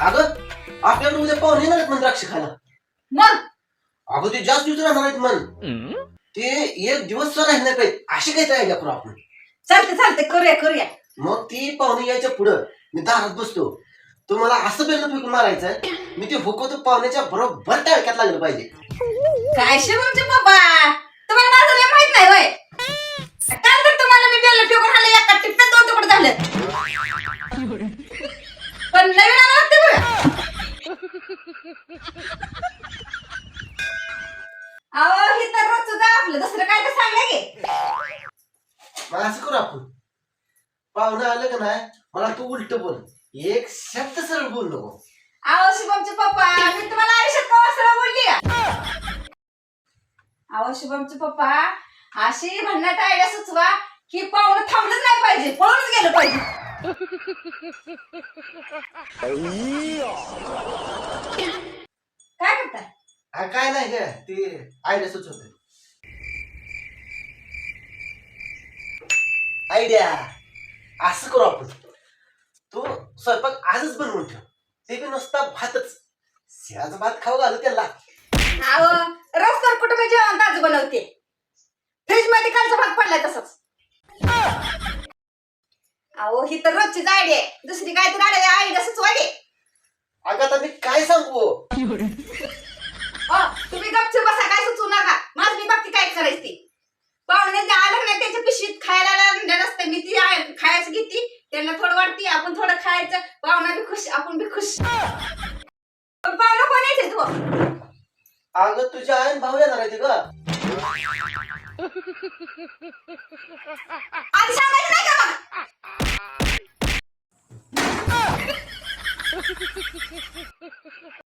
अगं आपल्याकडे उद्या पाहुणे येणार आहेत म्हण द्राक्ष खायला. मग? अगं ते जास्त दिवस राहणार आहेत म्हण. ते एक दिवस सुद्धा राहणार पाहिजे अशी काही आयडिया करू आपण. चालते चालते करूया करूया. मग ती पाहुणे यायच्या पुढं मी दारात बसतो. तो मला असं बेल फेकून मारायचं मी ते हुकवतो पाहुण्याच्या बरोबर टाळक्यात लागलं पाहिजे. काय शिवमचे पप्पा अहो ही तर रोजचं आपलं दुसरं काय तर सांगा की. मग असं करू आपण. पाहुणं आलं का नाही मला तू उलट बोल. एक शब्द सरळ बोल नको. अहो शुभमचे पप्पा मी तुम्हाला आयुष्यात कवा सरळ बोलली? का अहो शुभमचे पप्पा अशी भन्नाट आयडिया सुचवा की पाहुणं थांबलंच नाही पाहिजे पळूनच गेलं पाहिजे काय करताय हा, काय नाही काय ते आयडिया सुचवत आयडिया. असं करू आपण. तू स्वयंपाक आजच बनवून ठेव. ते बी नुसता भातच. शिळाचा भात खाऊ घालू त्याला. अहो रोज तर कुठं मी जेवण ताज बनवते? फ्रीजमध्ये कालचा भात पडलाय तसंच. अहो ही तर रोजचीच आयडिया आहे. दुसरी काय तर आयडिया आयडिया सुचवा की अगं आता मी काय सांगू अ, तुम्ही गपचूप बसा काय सुचवू नका माझ मी बघते काय करायची ती पाहुणे जे आलं नाही त्याच्या पिशवीत खायला आणलं नसते मी ती आय- खायचं घेते त्यांना थोडं वाटते आपण थोडं खायचं. पाहुणा बी खुश आपण बी खुश. पण पाहुणा कोण यायचे तू अगं तुझ्या आईन भाऊ येणार आहे ग आधी सांगायचं नाही का मग?